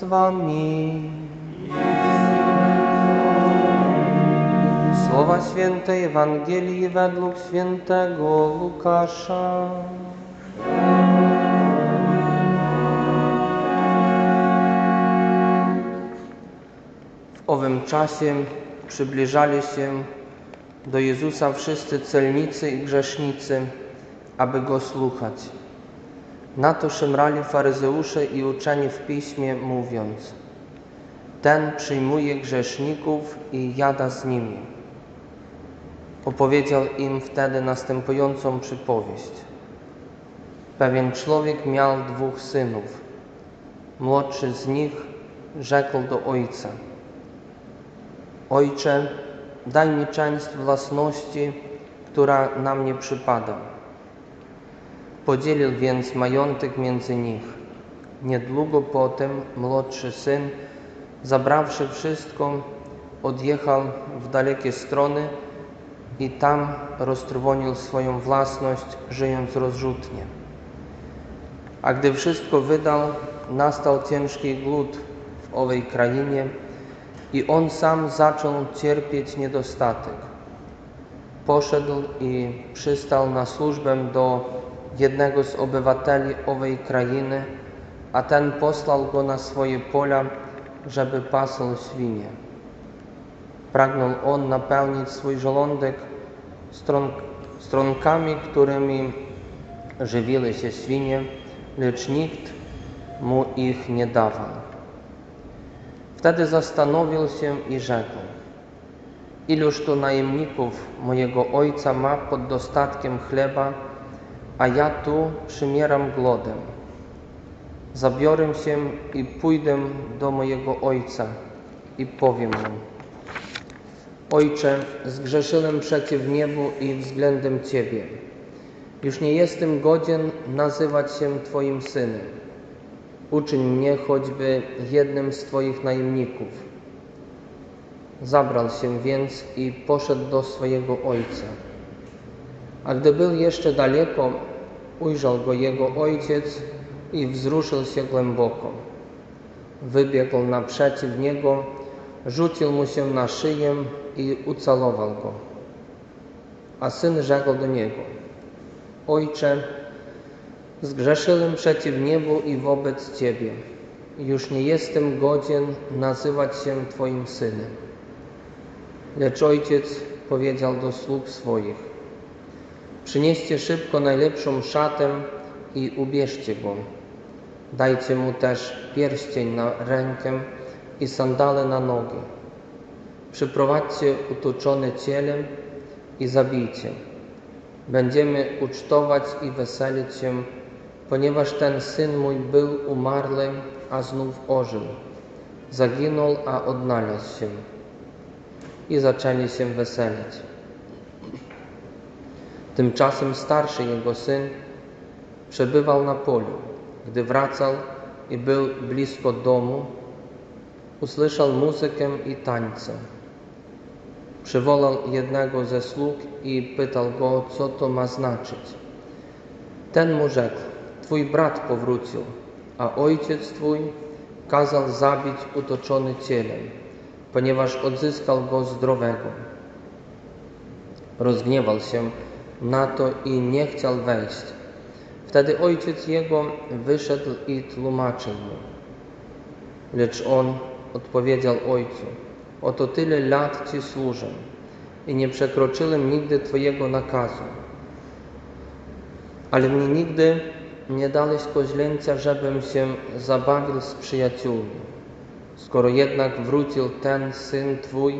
Z. Słowa Świętej Ewangelii według świętego Łukasza. W owym czasie przybliżali się do Jezusa wszyscy celnicy i grzesznicy, aby Go słuchać. Na to szemrali faryzeusze i uczeni w piśmie, mówiąc: Ten przyjmuje grzeszników i jada z nimi. Opowiedział im wtedy następującą przypowieść. Pewien człowiek miał dwóch synów. Młodszy z nich rzekł do ojca: Ojcze, daj mi część własności, która na mnie przypada. Podzielił więc majątek między nich. Niedługo potem młodszy syn, zabrawszy wszystko, odjechał w dalekie strony i tam roztrwonił swoją własność, żyjąc rozrzutnie. A gdy wszystko wydał, nastał ciężki głód w owej krainie i on sam zaczął cierpieć niedostatek. Poszedł i przystał na służbę do jednego z obywateli owej krainy, a ten posłał go na swoje pola, żeby pasł świnie. Pragnął on napełnić swój żołądek stron, stronkami, którymi żywiły się świnie, lecz nikt mu ich nie dawał. Wtedy zastanowił się i rzekł: Iluż tu najemników mojego ojca ma pod dostatkiem chleba, a ja tu przymieram głodem. Zabiorę się i pójdę do mojego ojca i powiem mu: Ojcze, zgrzeszyłem przeciw niebu i względem Ciebie. Już nie jestem godzien nazywać się Twoim synem. Uczyń mnie choćby jednym z Twoich najemników. Zabrał się więc i poszedł do swojego ojca. A gdy był jeszcze daleko, ujrzał go jego ojciec i wzruszył się głęboko. Wybiegł naprzeciw niego, rzucił mu się na szyję i ucałował go. A syn rzekł do niego: Ojcze, zgrzeszyłem przeciw niebu i wobec Ciebie. Już nie jestem godzien nazywać się Twoim synem. Lecz ojciec powiedział do sług swoich: Przynieście szybko najlepszą szatę i ubierzcie go. Dajcie mu też pierścień na rękę i sandale na nogi. Przyprowadźcie utoczone ciele i zabijcie. Będziemy ucztować i weselić się, ponieważ ten syn mój był umarły, a znów ożył. Zaginął, a odnalazł się. I zaczęli się weselić. Tymczasem starszy jego syn przebywał na polu. Gdy wracał i był blisko domu, usłyszał muzykę i tańce. Przywołał jednego ze sług i pytał go, co to ma znaczyć. Ten mu rzekł, twój brat powrócił, a ojciec twój kazał zabić utoczony cielem, ponieważ odzyskał go zdrowego. Rozgniewał się na to i nie chciał wejść. Wtedy ojciec jego wyszedł i tłumaczył mu. Lecz on odpowiedział ojcu: Oto tyle lat ci służę i nie przekroczyłem nigdy Twojego nakazu. Ale mnie nigdy nie dałeś koźleńca, żebym się zabawił z przyjaciółmi. Skoro jednak wrócił ten syn Twój,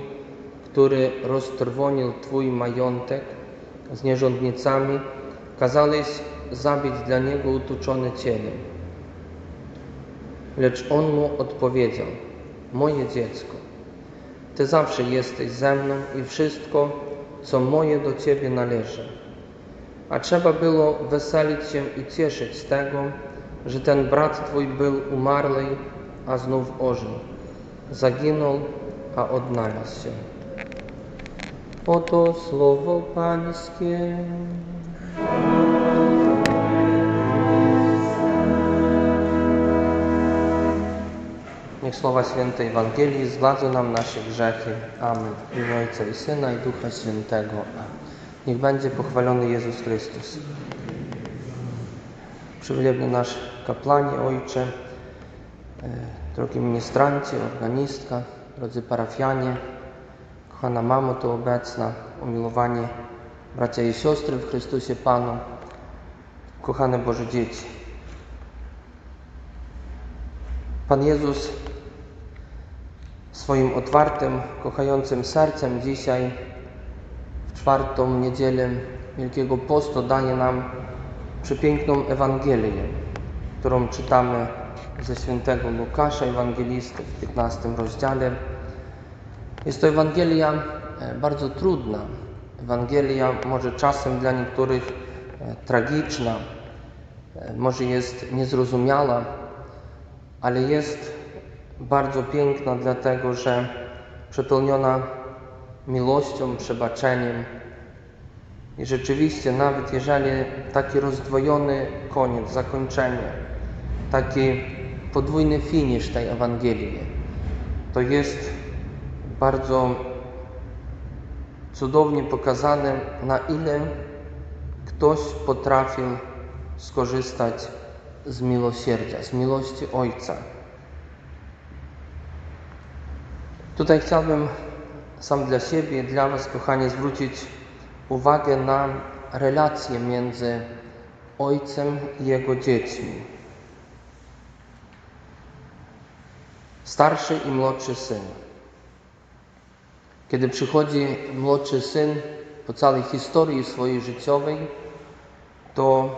który roztrwonił Twój majątek z nierządnicami, kazałeś zabić dla niego utuczone ciele. Lecz on mu odpowiedział, moje dziecko, Ty zawsze jesteś ze mną i wszystko, co moje do Ciebie należy. A trzeba było weselić się i cieszyć z tego, że ten brat Twój był umarły, a znów ożył. Zaginął, a odnalazł się. Oto słowo Pańskie. Niech słowa świętej Ewangelii zgładzą nam nasze grzechy. Amen. W Ojca i Syna i Ducha Świętego. Amen. Niech będzie pochwalony Jezus Chrystus. Przywilebiony nasz kaplanie, Ojcze, e, drogi ministranci, organistka, drodzy parafianie, kochana mamo tu obecna, umiłowani bracia i siostry w Chrystusie Panu, kochane Boże dzieci. Pan Jezus swoim otwartym, kochającym sercem dzisiaj w czwartą niedzielę Wielkiego Postu daje nam przepiękną Ewangelię, którą czytamy ze świętego Łukasza, ewangelisty w 15 rozdziale. Jest to Ewangelia e, bardzo trudna, Ewangelia może czasem dla niektórych e, tragiczna, e, może jest niezrozumiała, ale jest bardzo piękna, dlatego że przepełniona miłością, przebaczeniem. I rzeczywiście, nawet jeżeli taki rozdwojony koniec, zakończenie, taki podwójny finisz tej Ewangelii, to jest bardzo cudownie pokazane, na ile ktoś potrafił skorzystać z miłosierdzia, z miłości Ojca. Tutaj chciałbym sam dla siebie dla Was, kochani, zwrócić uwagę na relacje między Ojcem i Jego dziećmi. Starszy i młodszy syn. Kiedy przychodzi młodszy syn po całej historii swojej życiowej, to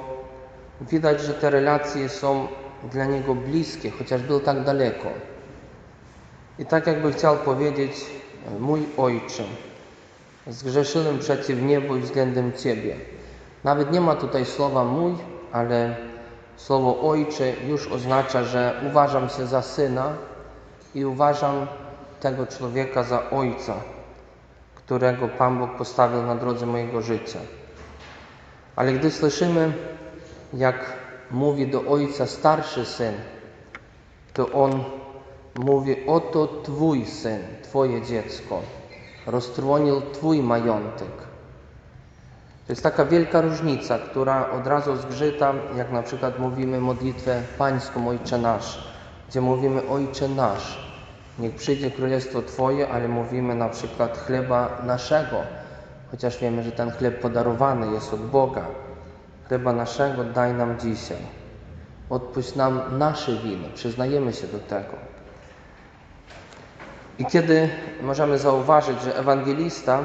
widać, że te relacje są dla niego bliskie, chociaż był tak daleko. I tak jakby chciał powiedzieć, mój ojcze, zgrzeszyłem przeciw niebu i względem Ciebie. Nawet nie ma tutaj słowa mój, ale słowo ojcze już oznacza, że uważam się za syna i uważam tego człowieka za ojca, którego Pan Bóg postawił na drodze mojego życia. Ale gdy słyszymy, jak mówi do ojca starszy syn, to on mówi: Oto Twój syn, Twoje dziecko, roztrwonił Twój majątek. To jest taka wielka różnica, która od razu zgrzyta, jak na przykład mówimy modlitwę Pańską Ojcze Nasz, gdzie mówimy Ojcze Nasz, niech przyjdzie Królestwo Twoje, ale mówimy na przykład chleba naszego, chociaż wiemy, że ten chleb podarowany jest od Boga. Chleba naszego daj nam dzisiaj. Odpuść nam nasze winy, przyznajemy się do tego. I kiedy możemy zauważyć, że ewangelista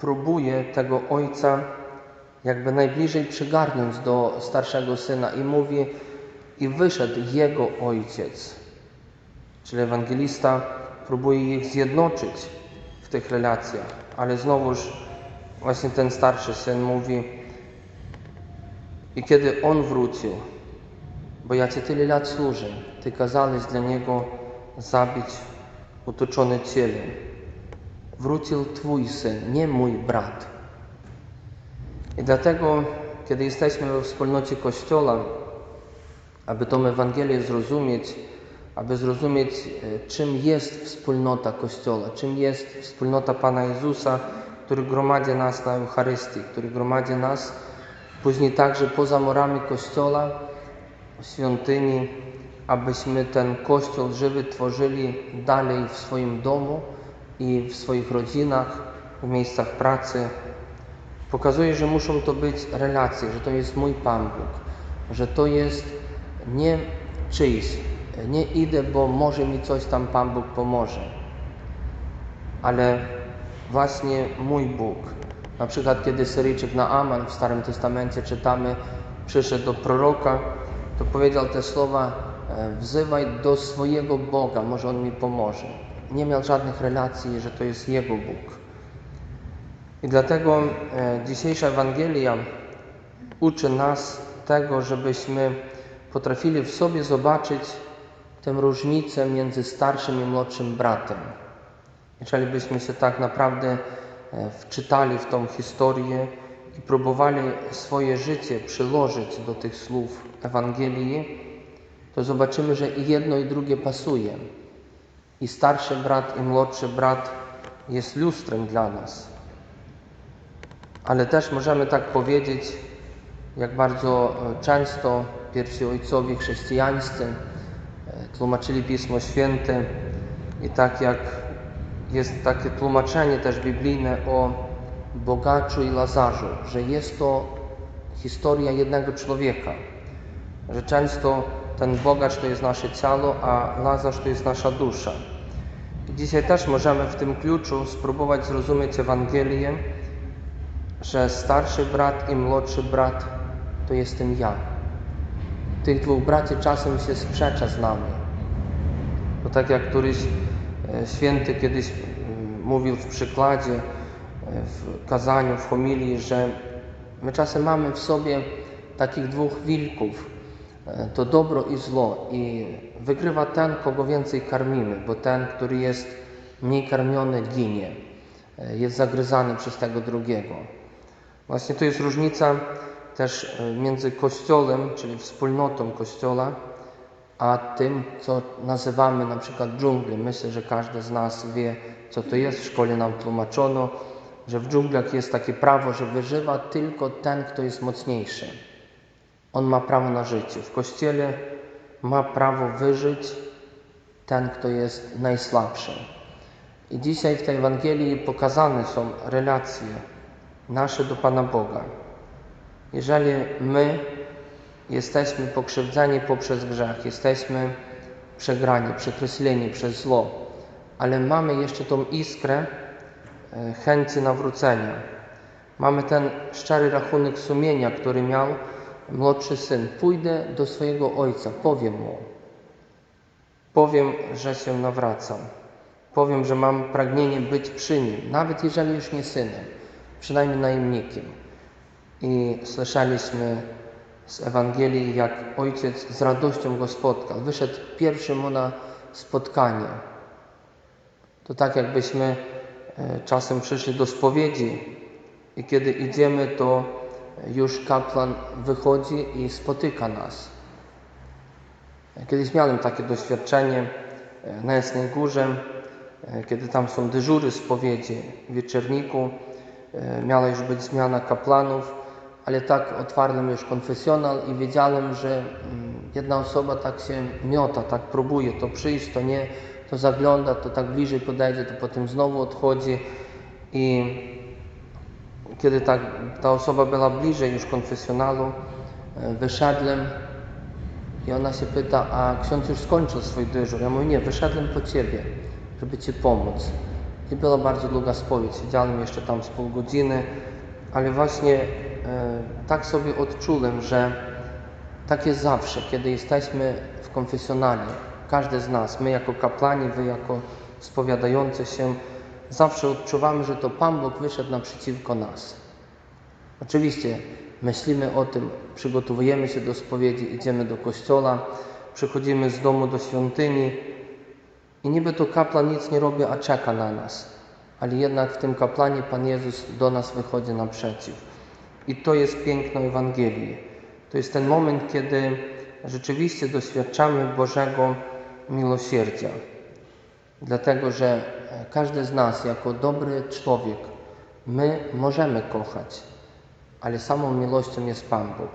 próbuje tego ojca jakby najbliżej przygarnąć do starszego syna i mówi, i wyszedł jego ojciec. Czyli ewangelista próbuje ich zjednoczyć w tych relacjach, ale znowuż właśnie ten starszy syn mówi, i kiedy on wrócił, bo ja Cię tyle lat służę, Ty kazałeś dla niego zabić utoczony cielem. Wrócił Twój syn, nie mój brat. I dlatego, kiedy jesteśmy we wspólnocie Kościoła, aby tą Ewangelię zrozumieć, aby zrozumieć, e, czym jest wspólnota Kościoła, czym jest wspólnota Pana Jezusa, który gromadzi nas na Eucharystii, który gromadzi nas później także poza murami Kościoła, świątyni, abyśmy ten Kościół żywy tworzyli dalej w swoim domu i w swoich rodzinach, w miejscach pracy. Pokazuje, że muszą to być relacje, że to jest mój Pan Bóg, że to jest nie czyjś, nie idę, bo może mi coś tam Pan Bóg pomoże, ale właśnie mój Bóg. Na przykład, kiedy Syryjczyk Naaman w Starym Testamencie czytamy, przyszedł do proroka, to powiedział te słowa: e, Wzywaj do swojego Boga, może on mi pomoże. Nie miał żadnych relacji, że to jest jego Bóg. I dlatego e, dzisiejsza Ewangelia uczy nas tego, żebyśmy potrafili w sobie zobaczyć tę różnicę między starszym i młodszym bratem. Jeżeli byśmy się tak naprawdę e, wczytali w tą historię i próbowali swoje życie przyłożyć do tych słów Ewangelii, to zobaczymy, że i jedno i drugie pasuje. I starszy brat i młodszy brat jest lustrem dla nas. Ale też możemy tak powiedzieć, jak bardzo e, często pierwsi ojcowie chrześcijańscy tłumaczyli Pismo Święte i tak jak jest takie tłumaczenie też biblijne o bogaczu i Lazarzu, że jest to historia jednego człowieka, że często ten bogacz to jest nasze ciało, a Lazarz to jest nasza dusza. I dzisiaj też możemy w tym kluczu spróbować zrozumieć Ewangelię, że starszy brat i młodszy brat to jestem ja. Tych dwóch braci czasem się sprzecza z nami. Bo tak jak któryś e, święty kiedyś mm, mówił w przykładzie, e, w kazaniu, w homilii, że my czasem mamy w sobie takich dwóch wilków, e, to dobro i zło. I wygrywa ten, kogo więcej karmimy, bo ten, który jest mniej karmiony, ginie, jest zagryzany przez tego drugiego. Właśnie to jest różnica też między Kościołem, czyli wspólnotą Kościoła, a tym, co nazywamy na przykład dżunglą. Myślę, że każdy z nas wie, co to jest. W szkole nam tłumaczono, że w dżunglach jest takie prawo, że wyżywa tylko ten, kto jest mocniejszy. On ma prawo na życie. W Kościele ma prawo wyżyć ten, kto jest najsłabszy. I dzisiaj w tej Ewangelii pokazane są relacje nasze do Pana Boga. Jeżeli my jesteśmy pokrzywdzeni poprzez grzech, jesteśmy przegrani, przekreśleni przez zło, ale mamy jeszcze tą iskrę e, chęci nawrócenia. Mamy ten szczery rachunek sumienia, który miał młodszy syn. Pójdę do swojego ojca, powiem mu. Powiem, że się nawracam. Powiem, że mam pragnienie być przy nim, nawet jeżeli już nie synem, przynajmniej najemnikiem. I słyszeliśmy z Ewangelii, jak ojciec z radością go spotkał. Wyszedł pierwszy mu na spotkanie. To tak, jakbyśmy e, czasem przyszli do spowiedzi i kiedy idziemy, to już kaplan wychodzi i spotyka nas. Kiedyś miałem takie doświadczenie e, na Jasnej Górze, e, kiedy tam są dyżury spowiedzi w wieczerniku. Miała już być zmiana kaplanów ale tak otwarłem już konfesjonal i wiedziałem, że mm, jedna osoba tak się miota, tak próbuje to przyjść, to nie, to zagląda, to tak bliżej podejdzie, to potem znowu odchodzi i kiedy tak, ta osoba była bliżej już konfesjonalu, e, wyszedłem i ona się pyta, a ksiądz już skończył swój dyżur? Ja mówię, nie, wyszedłem po Ciebie, żeby Ci pomóc. I była bardzo długa spowiedź, siedziałem jeszcze tam z pół godziny, ale właśnie tak sobie odczułem, że tak jest zawsze, kiedy jesteśmy w konfesjonalnie. Każdy z nas, my jako kapłani, wy jako spowiadający się, zawsze odczuwamy, że to Pan Bóg wyszedł naprzeciwko nas. Oczywiście myślimy o tym, przygotowujemy się do spowiedzi, idziemy do kościoła, przychodzimy z domu do świątyni i niby to kaplan nic nie robi, a czeka na nas. Ale jednak w tym kaplanie Pan Jezus do nas wychodzi naprzeciw. I to jest piękno Ewangelii. To jest ten moment, kiedy rzeczywiście doświadczamy Bożego miłosierdzia. Dlatego, że każdy z nas, jako dobry człowiek, my możemy kochać, ale samą miłością jest Pan Bóg.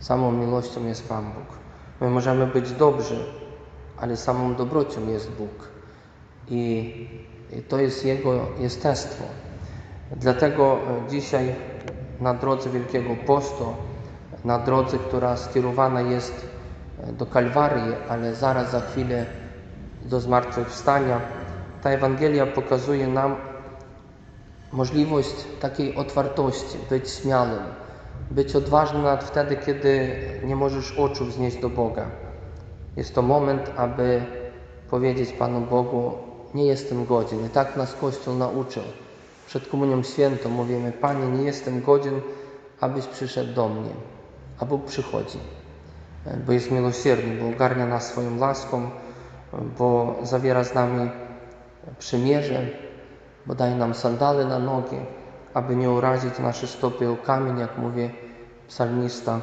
Samą miłością jest Pan Bóg. My możemy być dobrzy, ale samą dobrocią jest Bóg. I, i to jest Jego jestestwo. Dlatego dzisiaj na drodze Wielkiego Postu, na drodze, która skierowana jest e, do Kalwarii, ale zaraz za chwilę do zmartwychwstania, ta Ewangelia pokazuje nam możliwość takiej otwartości, być śmiałym, być odważnym nawet wtedy, kiedy nie możesz oczu wznieść do Boga. Jest to moment, aby powiedzieć Panu Bogu, nie jestem godzien. I tak nas Kościół nauczył przed Komunią Świętą mówimy, Panie, nie jestem godzien, abyś przyszedł do mnie. A Bóg przychodzi, bo jest miłosierny, bo ogarnia nas swoją laską, bo zawiera z nami przymierze, bo daje nam sandale na nogi, aby nie urazić nasze stopy o kamień, jak mówi psalmista.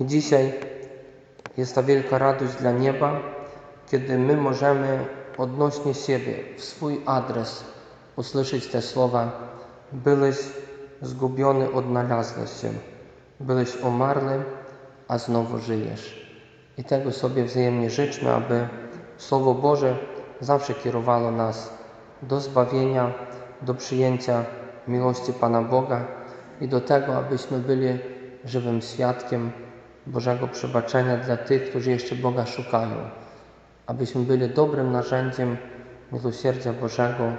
I dzisiaj jest ta wielka radość dla nieba, kiedy my możemy odnośnie siebie, w swój adres usłyszeć te słowa: Byłeś zgubiony, odnalazłeś się. Byłeś umarły, a znowu żyjesz. I tego sobie wzajemnie życzmy, aby Słowo Boże zawsze kierowało nas do zbawienia, do przyjęcia miłości Pana Boga i do tego, abyśmy byli żywym świadkiem Bożego przebaczenia dla tych, którzy jeszcze Boga szukają. Abyśmy byli dobrym narzędziem miłosierdzia Bożego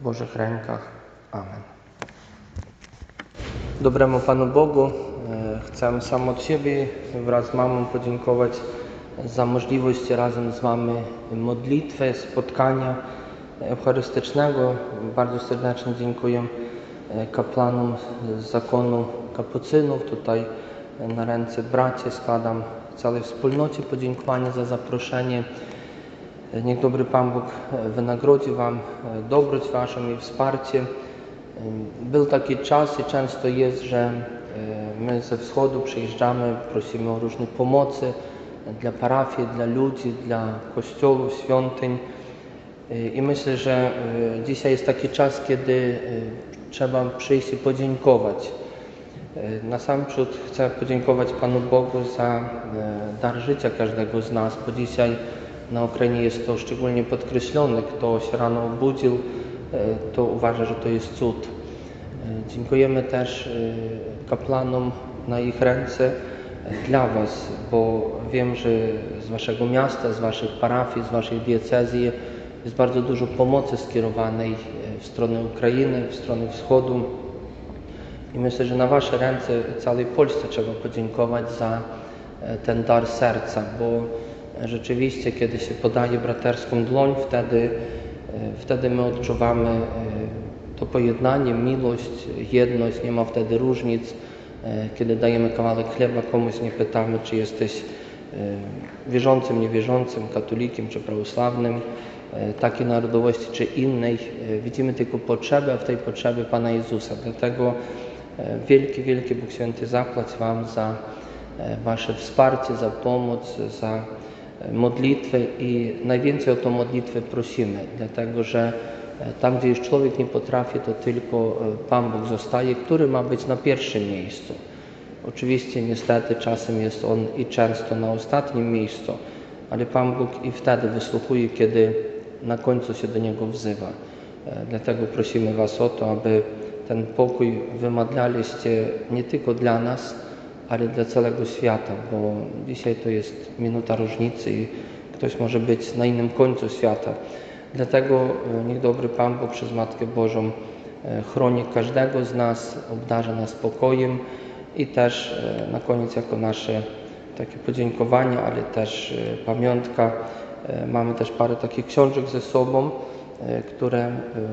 w Bożych rękach. Amen. Dobremu Panu Bogu e, chcę sam od siebie wraz z mamą podziękować za możliwość razem z Wami modlitwy, spotkania eucharystycznego. Bardzo serdecznie dziękuję e, kaplanom z zakonu kapucynów. Tutaj na ręce braci składam całej wspólnocie podziękowanie za zaproszenie. Niech dobry Pan Bóg e, wynagrodzi Wam e, dobroć Waszą i wsparcie. E, Był taki czas i często jest, że my ze wschodu przyjeżdżamy, prosimy o różne pomocy dla parafii, dla ludzi, dla kościołów, świątyń. I myślę, że dzisiaj jest taki czas, kiedy trzeba przyjść i podziękować. Na sam przód chcę podziękować Panu Bogu za dar życia każdego z nas, bo dzisiaj na Ukrainie jest to szczególnie podkreślone. Kto się rano obudził, e, to uważa, że to jest cud. E, Dziękujemy też e, kaplanom na ich ręce dla Was, bo wiem, że z Waszego miasta, z Waszych parafii, z Waszej diecezji jest bardzo dużo pomocy skierowanej w stronę Ukrainy, w stronę wschodu. I myślę, że na Wasze ręce całej Polsce trzeba podziękować za ten dar serca, bo rzeczywiście, kiedy się podaje braterską dłoń, wtedy, e, wtedy my odczuwamy e, to pojednanie, miłość, jedność, nie ma wtedy różnic. E, Kiedy dajemy kawałek chleba komuś, nie pytamy, czy jesteś wierzącym, niewierzącym, katolikiem czy prawosławnym, takiej narodowości czy innej. Widzimy tylko potrzebę, a w tej potrzebie Pana Jezusa. Dlatego wielki, wielki Bóg Święty zapłać Wam za Wasze wsparcie, za pomoc, za modlitwę i najwięcej o tą modlitwę prosimy, dlatego że e, tam, gdzie już człowiek nie potrafi, to tylko e, Pan Bóg zostaje, który ma być na pierwszym miejscu. Oczywiście niestety czasem jest on i często na ostatnim miejscu, ale Pan Bóg i wtedy wysłuchuje, kiedy na końcu się do Niego wzywa. E, Dlatego prosimy Was o to, aby ten pokój wymadlaliście nie tylko dla nas, ale dla całego świata, bo dzisiaj to jest minuta różnicy i ktoś może być na innym końcu świata. Dlatego e, niech dobry Pan Bóg przez Matkę Bożą e, chroni każdego z nas, obdarza nas spokojem i też e, na koniec jako nasze takie podziękowanie, ale też pamiątka. Mamy też parę takich książek ze sobą, które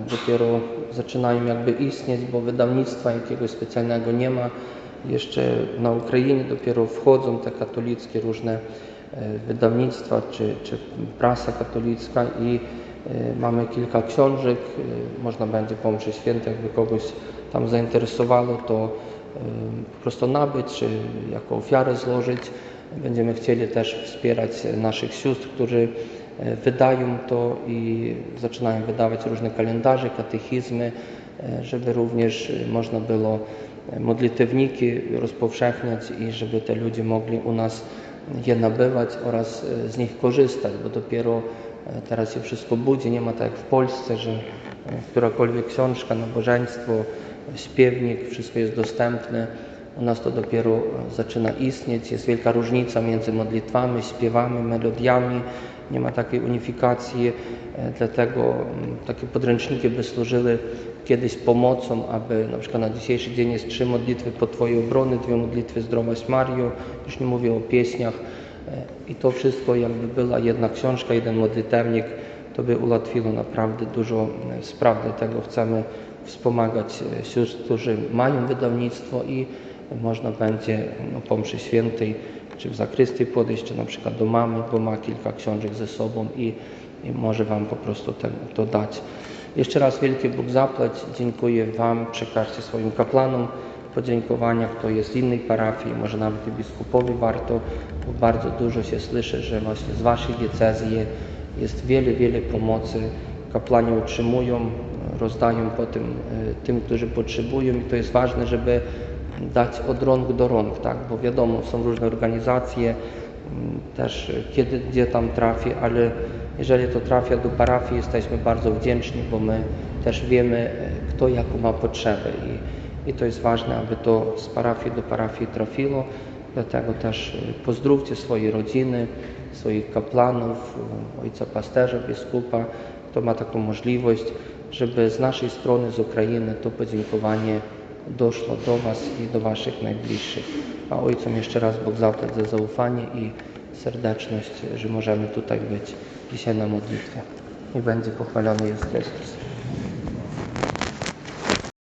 dopiero zaczynają jakby istnieć, bo wydawnictwa jakiegoś specjalnego nie ma. Jeszcze na Ukrainie dopiero wchodzą te katolickie różne e, wydawnictwa czy, czy prasa katolicka i e, mamy kilka książek. e, Można będzie po mszy świętej, jakby kogoś tam zainteresowało, to po prostu nabyć, czy jako ofiarę złożyć. Będziemy chcieli też wspierać naszych sióstr, którzy wydają to i zaczynają wydawać różne kalendarze, katechizmy, żeby również można było modlitewniki rozpowszechniać i żeby te ludzie mogli u nas je nabywać oraz e, z nich korzystać, bo dopiero e, teraz się wszystko budzi, nie ma tak jak w Polsce, że e, którakolwiek książka, nabożeństwo, śpiewnik, wszystko jest dostępne. U nas to dopiero zaczyna istnieć, jest wielka różnica między modlitwami, śpiewami, melodiami, nie ma takiej unifikacji, dlatego takie podręczniki by służyły kiedyś pomocą, aby na przykład na dzisiejszy dzień jest trzy modlitwy po Twojej obrony, dwie modlitwy Zdrowaś Mario, już nie mówię o pieśniach e, i to wszystko jakby była jedna książka, jeden modlitewnik, to by ułatwiło naprawdę dużo e, spraw, dlatego chcemy wspomagać e, sióstr, którzy mają wydawnictwo i można będzie no, po mszy świętej czy w zakrystii podejść, czy na przykład do mamy, bo ma kilka książek ze sobą i, i może Wam po prostu te, to dać. Jeszcze raz wielki Bóg zapłać. Dziękuję Wam. Przekażcie swoim kaplanom podziękowania, kto jest z innej parafii, może nawet i biskupowi warto, bo bardzo dużo się słyszy, że właśnie z Waszej diecezji Jest wiele, wiele pomocy. Kapłani utrzymują, rozdają potem e, tym, którzy potrzebują i to jest ważne, żeby dać od rąk do rąk, tak? bo wiadomo, są różne organizacje, też e, kiedy, gdzie tam trafi, ale jeżeli to trafia do parafii, jesteśmy bardzo wdzięczni, bo my też wiemy, kto jaką ma potrzebę i, i to jest ważne, aby to z parafii do parafii trafiło. Dlatego też e, pozdrówcie swoje rodziny, swoich kaplanów, e, ojca pasterza, biskupa, kto ma taką możliwość, żeby z naszej strony, z Ukrainy, to podziękowanie doszło do Was i do Waszych najbliższych. A Ojcom jeszcze raz Bóg za zaufanie i serdeczność, że możemy tutaj być dzisiaj na modlitwie. I będzie pochwalony jest Chrystus.